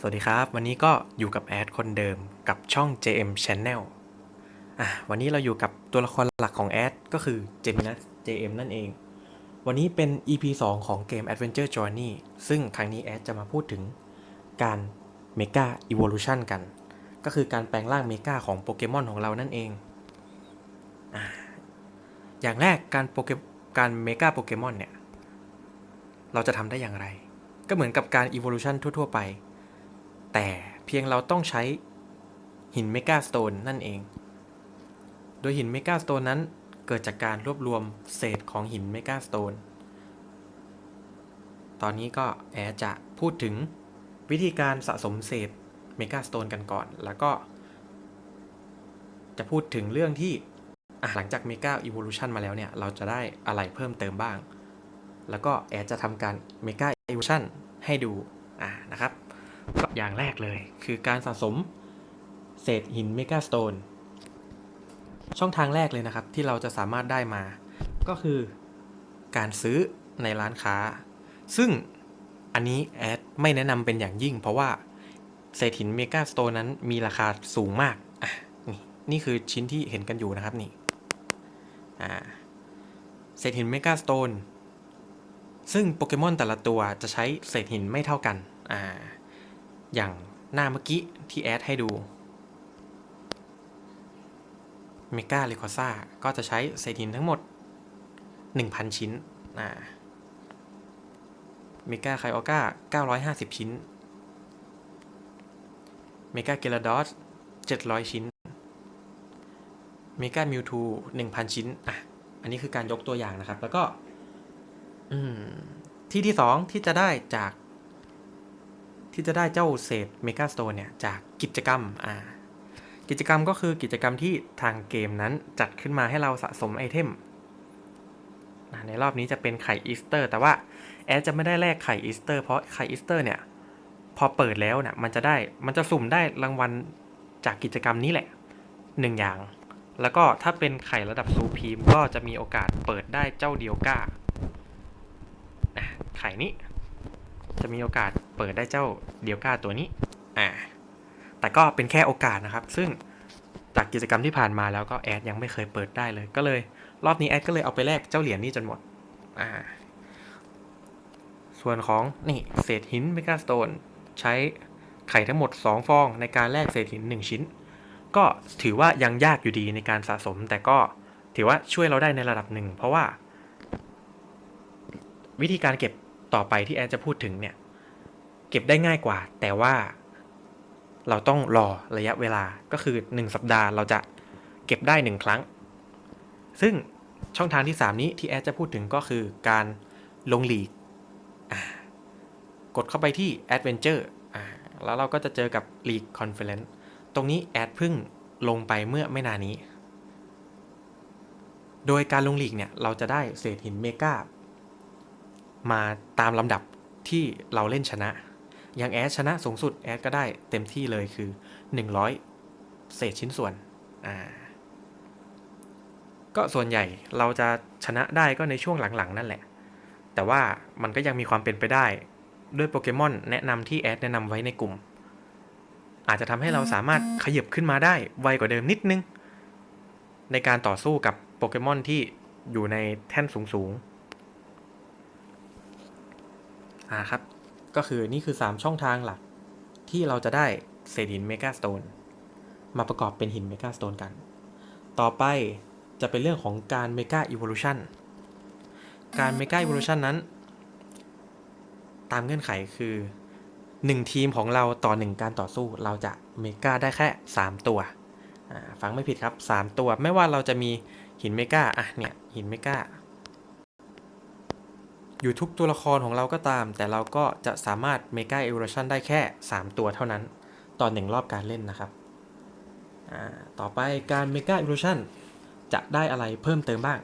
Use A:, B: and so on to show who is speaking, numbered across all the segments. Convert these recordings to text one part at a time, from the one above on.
A: สวัสดีครับ วันนี้ก็อยู่กับแอดคนเดิมกับช่อง JM Channel อะวันนี้เราอยู่กับตัวละครหลักของแอดก็คือ Geminas JM นั่นเอง วันนี้เป็น EP 2 ของเกม Adventure Journey ซึ่งครั้งนี้แอดจะมาพูดถึงการ Mega Evolution กัน ก็คือการแปลงร่างเมกาของโปเกมอนของเรานั่นเองอะอย่างแรกการโปเกการเมกาโปเกมอนเนี่ย เราจะทำได้อย่างไร ก็เหมือนกับการ Evolution ทั่ว ๆ ไป แต่เพียงเราต้องใช้หินเมกาสโตนนั่นเอง โดยหินเมกาสโตนนั้นเกิดจากการรวบรวมเศษของหินเมกาสโตน ตอนนี้ก็แอจะพูดถึงวิธีการสะสมเศษเมกาสโตนกันก่อน แล้วก็ จะพูดถึงเรื่องที่หลังจากเมกาอี o l u t i o n มาแล้วเนี่ย เราจะได้อะไรเพิ่มเติมบ้าง แล้วก็แอร์จะทำการเมกาอี o l u t i o n ให้ดูอ่านะครับ ก็อย่างแรกเลย คือการสะสมเศษหินเมกาสโตนช่องทางแรกเลยนะครับ ที่เราจะสามารถได้มา ก็คือการซื้อในร้านค้า ซึ่งอันนี้แอดไม่แนะนำเป็นอย่างยิ่ง เพราะว่าเศษหินเมกาสโตนนั้นมีราคาสูงมากอะนี่นี่คือชิ้นที่เห็นกันอยู่นะครับนี่อ่าเศษหินเมกาสโตนซึ่งโปเกมอนแต่ละตัวจะใช้เศษหินไม่เท่ากันอ่า อย่างหน้าเมื่อกี้ที่แอดให้ดูเมกาเลคอซ่าก็จะใช้เศษหินทั้งหมด 1,000 ชิ้นอ่าเมกาไคโอก้า950 ชิ้น เมกาเกลาดอส700 ชิ้น เมกามิวทู1,000 ชิ้น อะ อันนี้คือการยกตัวอย่างนะครับ แล้วก็ที่ที่สองที่จะได้จาก ที่จะได้เจ้าเศษเมกาสโตนเนี่ยจากกิจกรรมอ่ากิจกรรมก็คือกิจกรรมที่ทางเกมนั้นจัดขึ้นมาให้เราสะสมไอเทมในรอบนี้จะเป็นไข่อีสเตอร์ แต่ว่าแอดจะไม่ได้แลกไข่อีสเตอร์เพราะไข่อีสเตอร์เนี่ยพอเปิดแล้วเนี่ยมันจะได้มันจะสุ่มได้รางวัลจากกิจกรรมนี้แหละหนึ่งอย่าง แล้วก็ถ้าเป็นไข่ระดับซูพีมก็จะมีโอกาสเปิดได้เจ้าเดียวก้าไข่นี้จะมีโอกาส เปิดได้เจ้าเดียวก้าตัวนี้ อ่า แต่ก็เป็นแค่โอกาสนะครับ ซึ่งจากกิจกรรมที่ผ่านมาแล้วก็แอดยังไม่เคยเปิดได้เลย ก็เลย รอบนี้แอดก็เลยเอาไปแลกเจ้าเหรียญนี่จนหมด อ่า ส่วนของนี่เศษหินเมกาสโตนใช้ไข่ทั้งหมด 2 ฟองในการแลกเศษหิน 1 ชิ้น ก็ถือว่ายังยากอยู่ดีในการสะสม แต่ก็ถือว่าช่วยเราได้ในระดับหนึ่ง เพราะว่า วิธีการเก็บต่อไปที่แอนจะพูดถึงเนี่ย ก็บได้ง่ายกว่า แต่ว่าเราต้องรอระยะเวลาก็คือ 1 สัปดาห์เราจะเก็บได้ 1 ครั้ง ซึ่งช่องทางที่ 3 นี้ที่แอดจะพูดถึงก็คือการลงหลีก กดเข้าไปที่ Adventure แล้วเราก็จะเจอกับ League Conference ตรงนี้แอดเพิ่งลงไปเมื่อไม่นานนี้ โดยการลงหลีกเนี่ย เราจะได้เศษหินเมกามาตามลำดับที่เราเล่นชนะ อย่างแอดชนะสูงสุดแอดก็ได้เต็มที่เลยคือ 100 เศษชิ้นส่วนอ่าก็ส่วนใหญ่เราจะชนะได้ก็ในช่วงหลังๆ นั่นแหละ แต่ว่ามันก็ยังมีความเป็นไปได้ ด้วยโปเกมอนแนะนำที่แอดแนะนำไว้ในกลุ่ม อาจจะทำให้เราสามารถขยับขึ้นมาได้ไวกว่าเดิมนิดนึง ในการต่อสู้กับโปเกมอนที่อยู่ในแท่นสูงๆอ่าครับ ก็คือนี่คือ 3 ช่องทางหลัก ที่เราจะได้เศษหินเมกาสโตนมาประกอบเป็นหินเมกาสโตนกัน ต่อไปจะเป็นเรื่องของการเมกาอีว l u ชันการเมกาอีว l u ชันนั้น ตามเงื่อนไขคือ 1 ทีมของเราต่อ 1 การต่อสู้เราจะเมกาได้แค่ 3 ตัวฟังไม่ผิดครับ 3 ตัว ไม่ว่าเราจะมีหินเมกาอะเนี่ยหินเมกา อยู่ทุกตัวละครของเราก็ตาม แต่เราก็จะสามารถ Mega Evolution ได้แค่ 3 ตัวเท่านั้นต่อ1รอบการเล่นนะครับ ต่อไปการ Mega Evolution จะได้อะไรเพิ่มเติมบ้าง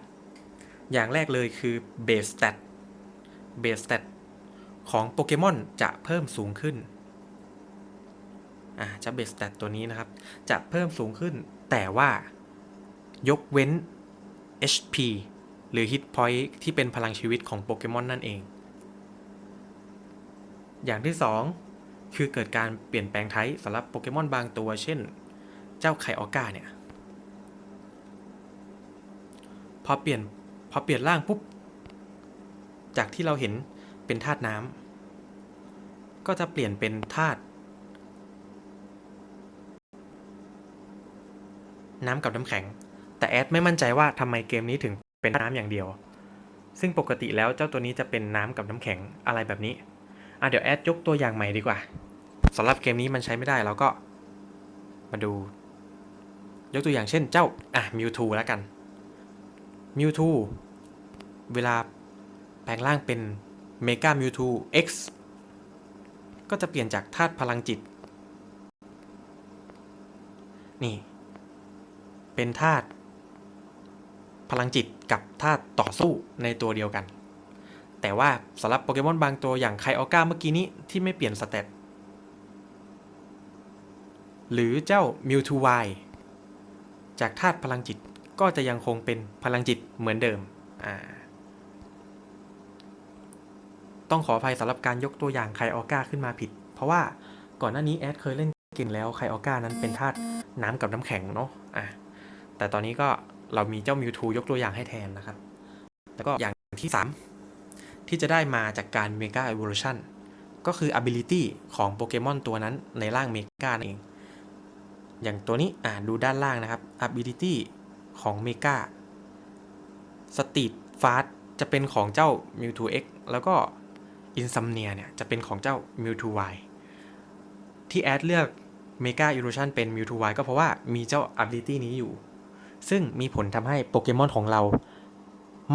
A: อย่างแรกเลยคือ Base Stat Base Stat ของโปเกมอนจะเพิ่มสูงขึ้นอ่าจะ Base Stat ตัวนี้นะครับ จะเพิ่มสูงขึ้น แต่ว่ายกเว้น HP หรือ Hit Point ที่เป็นพลังชีวิตของโปเกมอนนั่นเอง อย่างที่คือเกิดการเปลี่ยนแปลงไทป์สำหรับโปเกมอนบางตัว เช่น เจ้าไคออก้าเนี่ย พอเปลี่ยนพอเปลี่ยนร่างปุ๊บ จากที่เราเห็นเป็นธาตุน้ำก็จะเปลี่ยนเป็นธาตุน้ำกับน้ำแข็ง แต่แอดไม่มั่นใจว่าทำไมเกมนี้ถึง เป็นน้ำอย่างเดียว ซึ่งปกติแล้วเจ้าตัวนี้จะเป็นน้ำกับน้ำแข็งอะไรแบบนี้อะเดี๋ยวแอดยกตัวอย่างใหม่ดีกว่าสำหรับเกมนี้มันใช้ไม่ได้เราก็มาดู ยกตัวอย่างเช่นเจ้าอะมิวทูแล้วกันมิวทูเวลาแปลงร่างเป็นเมกามิวทู X ก็จะเปลี่ยนจากธาตุพลังจิต นี่ เป็นธาตุพลังจิต กับธาตุต่อสู้ในตัวเดียวกัน แต่ว่าสำหรับโปเกมอนบางตัวอย่างไคออก้าเมื่อกี้นี้ที่ไม่เปลี่ยนสเตตหรือเจ้ามิวทูไวจากธาตุพลังจิตก็จะยังคงเป็นพลังจิตเหมือนเดิม ต้องขออภัยสำหรับการยกตัวอย่างไคออก้าขึ้นมาผิด เพราะว่าก่อนหน้านี้แอดเคยเล่นเกมแล้วไคออก้านั้นเป็นธาตุน้ำกับน้ำแข็งเนาะ อะ แต่ตอนนี้ก็ เรามีเจ้ามิวทูยกตัวอย่างให้แทนนะครับ แล้วก็อย่างที่ 3 ที่จะได้มาจากการ Mega Evolution ก็คือ Ability ของโปเกมอนตัวนั้นในร่างเมกาเอง อย่างตัวนี้อ่าดูด้านล่างนะครับ Ability ของเมกา Speed Fast จะเป็นของเจ้า Mewtwo X แล้วก็ Insomnia เนี่ยจะเป็นของเจ้า Mewtwo Y ที่แอดเลือก Mega Evolution เป็น Mewtwo Y ก็เพราะว่ามีเจ้า Ability นี้อยู่ ซึ่งมีผลทำให้โปเกมอนของเรา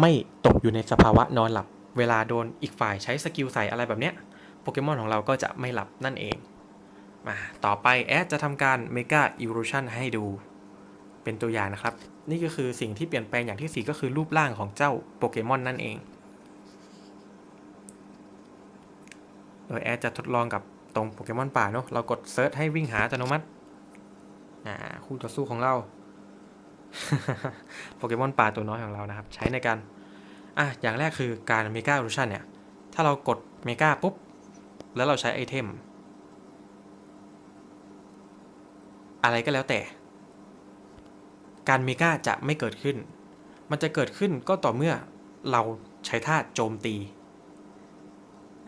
A: ไม่ตกอยู่ในสภาวะนอนหลับ เวลาโดนอีกฝ่ายใช้สกิลใส่อะไรแบบเนี้ยโปเกมอนของเราก็จะไม่หลับนั่นเองมาต่อไปแอดจะทำการ Mega Evolution ให้ดู เป็นตัวอย่างนะครับ นี่ก็คือสิ่งที่เปลี่ยนแปลงอย่างที่ 4 ก็คือรูปร่างของเจ้าโปเกมอนนั่นเอง โดยแอดจะทดลองกับตรงโปเกมอนป่าเนาะเรากดเซิร์ชให้วิ่งหาอัตโนมัติ อ่า คู่ต่อสู้ของเรา โปเกมอนป่าตัวน้อยของเรานะครับ ใช้ในการ อะ อย่างแรกคือการเมกา Evolution เนี่ย ถ้าเรากดเมกาปุ๊บ แล้วเราใช้ไอเทม อะไรก็แล้วแต่ การเมกาจะไม่เกิดขึ้น มันจะเกิดขึ้นก็ต่อเมื่อเราใช้ท่าโจมตี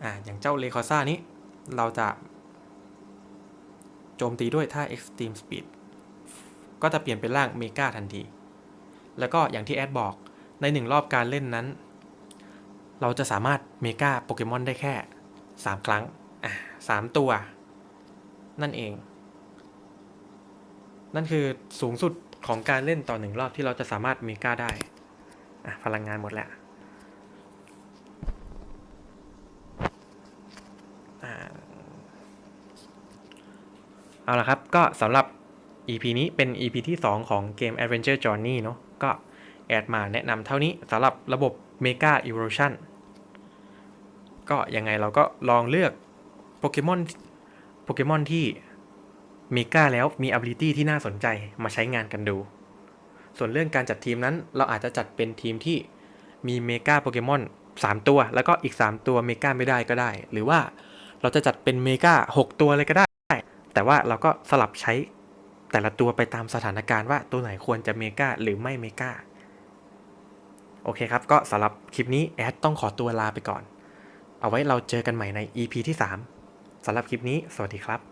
A: อ่า อย่างเจ้าเลคอซ่านี้ เราจะ โจมตีด้วยท่า Extreme Speed ก็จะเปลี่ยนเป็นร่างเมกาทันที แล้วก็อย่างที่แอดบอกในหนึ่งรอบการเล่นนั้น เราจะสามารถเมกาโปเกมอนได้แค่ 3 ครั้งอะสามตัว นั่นเอง นั่นคือสูงสุดของการเล่นต่อหนึ่งรอบที่เราจะสามารถเมกาได้อะพลังงานหมดแล้วเอาละครับ ก็สำหรับ EP นี้เป็น EP ที่ 2 ของเกม Adventure Journey เนาะก็แอดมาแนะนำเท่านี้สำหรับระบบ Mega Evolution ก็ยังไงเราก็ลองเลือกโปเกมอนโปเกมอนที่เมกาแล้วมี ability ที่น่าสนใจมาใช้งานกันดู ส่วนเรื่องการจัดทีมนั้น เราอาจจะจัดเป็นทีมที่มีเมกาโปเกมอน3 ตัว แล้วก็อีก 3 ตัวเมกาไม่ได้ก็ได้ หรือว่าเราจะจัดเป็นเมกา6 ตัวเลยก็ได้ แต่ว่าเราก็สลับใช้ แต่ละตัวไปตามสถานการณ์ว่าตัวไหนควรจะเมกาหรือไม่เมกาโอเคครับ ก็สำหรับคลิปนี้แอดต้องขอตัวลาไปก่อน เอาไว้เราเจอกันใหม่ใน EP ที่ 3สำหรับคลิปนี้ สวัสดีครับ